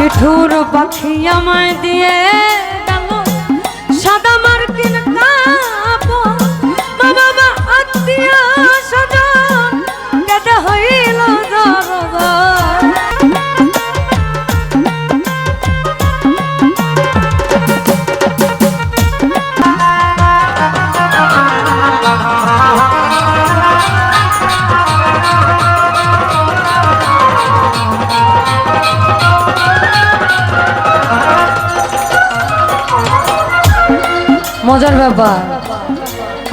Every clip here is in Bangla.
মিঠুর পাখি আমায় দিয়ে ব্যাপার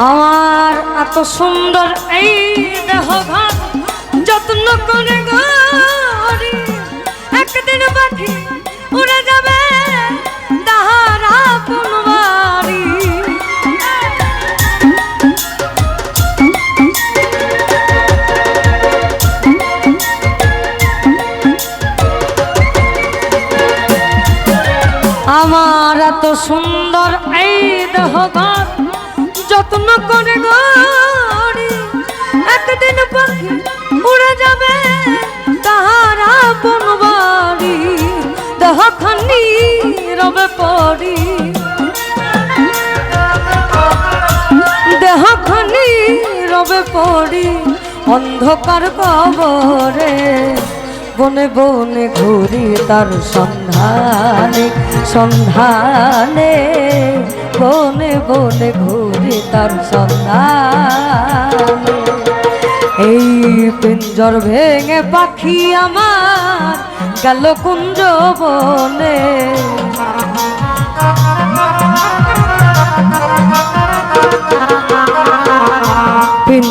আমার এত সুন্দর এই দেহ ভাত যত্ন করে একদিন পাখি উড়ে যাবে। সুন্দর এই দেহ যত্ন করে গড়ি। একদিন পাখি উড়ে যাবে তাহার আপন বাড়ি। দেহ খানি রবে পড়ি। দেহ খানি রবে পড়ি। অন্ধকার কবরে বনে বনে ঘুরি তার সন্ধানে সন্ধানে। বনে বনে ঘুরি তার সন্ধানে। এই পিঞ্জর ভেঙে পাখি আমার গেল কুঞ্জ বনে।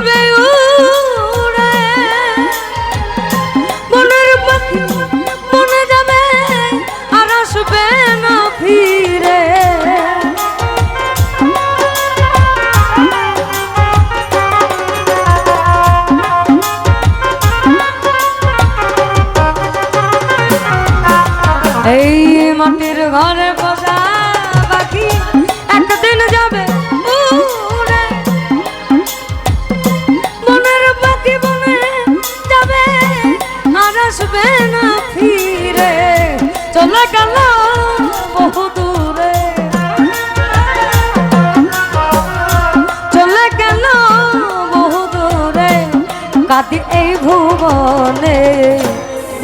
যাবে উড়ে। মনের পাখি মনে যাবে মাটির ঘরে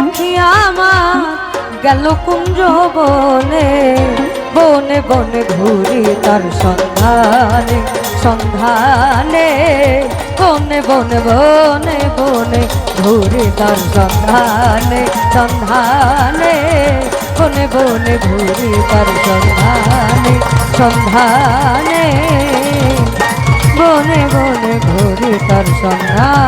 পাখি আমার গেল কুঞ্জ বনে। বনে বনে ঘুরি তার সন্ধানে সন্ধানে। বনে বনে বনে বনে ঘুরি তার সন্ধানে সন্ধানে। বনে বনে ঘুরি তার সন্ধানে সন্ধানে। বনে বনে ঘুরি তার সন্ধানে।